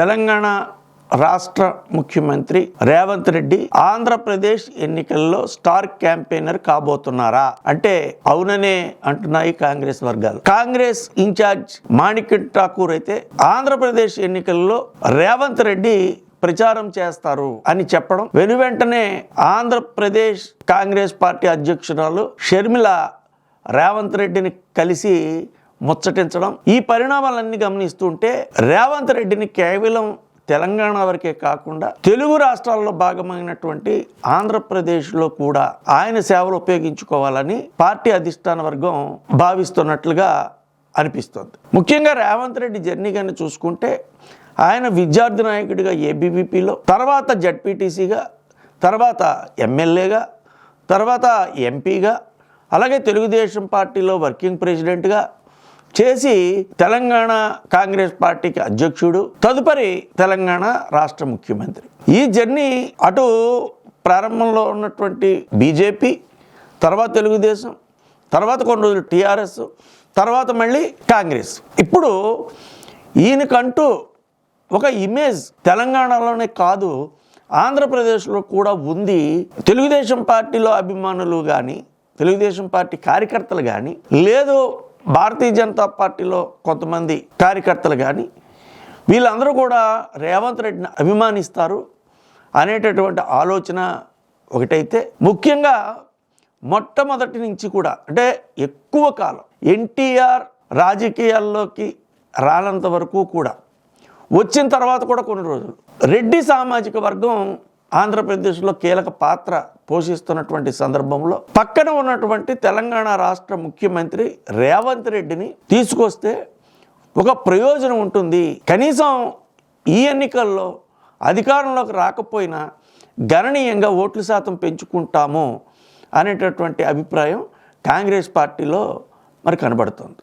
తెలంగాణ రాష్ట్ర ముఖ్యమంత్రి రేవంత్ రెడ్డి ఆంధ్రప్రదేశ్ ఎన్నికల్లో స్టార్ క్యాంపెయినర్ కాబోతున్నారా? అంటే అవుననే అంటున్నాయి కాంగ్రెస్ వర్గాలు. కాంగ్రెస్ ఇన్ఛార్జ్ మాణిక్యం ఠాకూర్ అయితే ఆంధ్రప్రదేశ్ ఎన్నికల్లో రేవంత్ రెడ్డి ప్రచారం చేస్తారు అని చెప్పడం వెను వెంటనే ఆంధ్రప్రదేశ్ కాంగ్రెస్ పార్టీ అధ్యక్షురాలు షర్మిల రేవంత్ రెడ్డిని కలిసి ముచ్చటించడం. ఈ పరిణామాలన్నీ గమనిస్తుంటే రేవంత్ రెడ్డిని కేవలం తెలంగాణ వరకే కాకుండా తెలుగు రాష్ట్రాల్లో భాగమైనటువంటి ఆంధ్రప్రదేశ్లో కూడా ఆయన సేవలు ఉపయోగించుకోవాలని పార్టీ అధిష్టాన వర్గం భావిస్తున్నట్లుగా అనిపిస్తుంది. ముఖ్యంగా రేవంత్ రెడ్డి జర్నీ కానీ చూసుకుంటే ఆయన విద్యార్థి నాయకుడిగా ఏబీవీపీలో తర్వాత జడ్పీటీసీగా తర్వాత ఎమ్మెల్యేగా తర్వాత ఎంపీగా అలాగే తెలుగుదేశం పార్టీలో వర్కింగ్ ప్రెసిడెంట్గా చేసి తెలంగాణ కాంగ్రెస్ పార్టీకి అధ్యక్షుడు తదుపరి తెలంగాణ రాష్ట్ర ముఖ్యమంత్రి. ఈ జర్నీ అటు ప్రారంభంలో ఉన్నటువంటి బీజేపీ తర్వాత తెలుగుదేశం తర్వాత కొన్ని రోజులు టీఆర్ఎస్ తర్వాత మళ్ళీ కాంగ్రెస్. ఇప్పుడు ఈయనకంటూ ఒక ఇమేజ్ తెలంగాణలోనే కాదు ఆంధ్రప్రదేశ్లో కూడా ఉంది. తెలుగుదేశం పార్టీలో అభిమానులు కానీ తెలుగుదేశం పార్టీ కార్యకర్తలు కానీ లేదు భారతీయ జనతా పార్టీలో కొంతమంది కార్యకర్తలు కానీ వీళ్ళందరూ కూడా రేవంత్ రెడ్డిని అభిమానిస్తారు అనేటటువంటి ఆలోచన ఒకటైతే ముఖ్యంగా మొట్టమొదటి నుంచి కూడా అంటే ఎక్కువ కాలం ఎన్టీఆర్ రాజకీయాల్లోకి రానంత వరకు కూడా వచ్చిన తర్వాత కూడా కొన్ని రోజులు. రెడ్డి సామాజిక వర్గం ఆంధ్రప్రదేశ్లో కీలక పాత్ర పోషిస్తున్నటువంటి సందర్భంలో పక్కన ఉన్నటువంటి తెలంగాణ రాష్ట్ర ముఖ్యమంత్రి రేవంత్ రెడ్డిని తీసుకొస్తే ఒక ప్రయోజనం ఉంటుంది. కనీసం ఈ ఎన్నికల్లో అధికారంలోకి రాకపోయినా గణనీయంగా ఓట్ల శాతం పెంచుకుంటాము అనేటటువంటి అభిప్రాయం కాంగ్రెస్ పార్టీలో మరి కనబడుతుంది.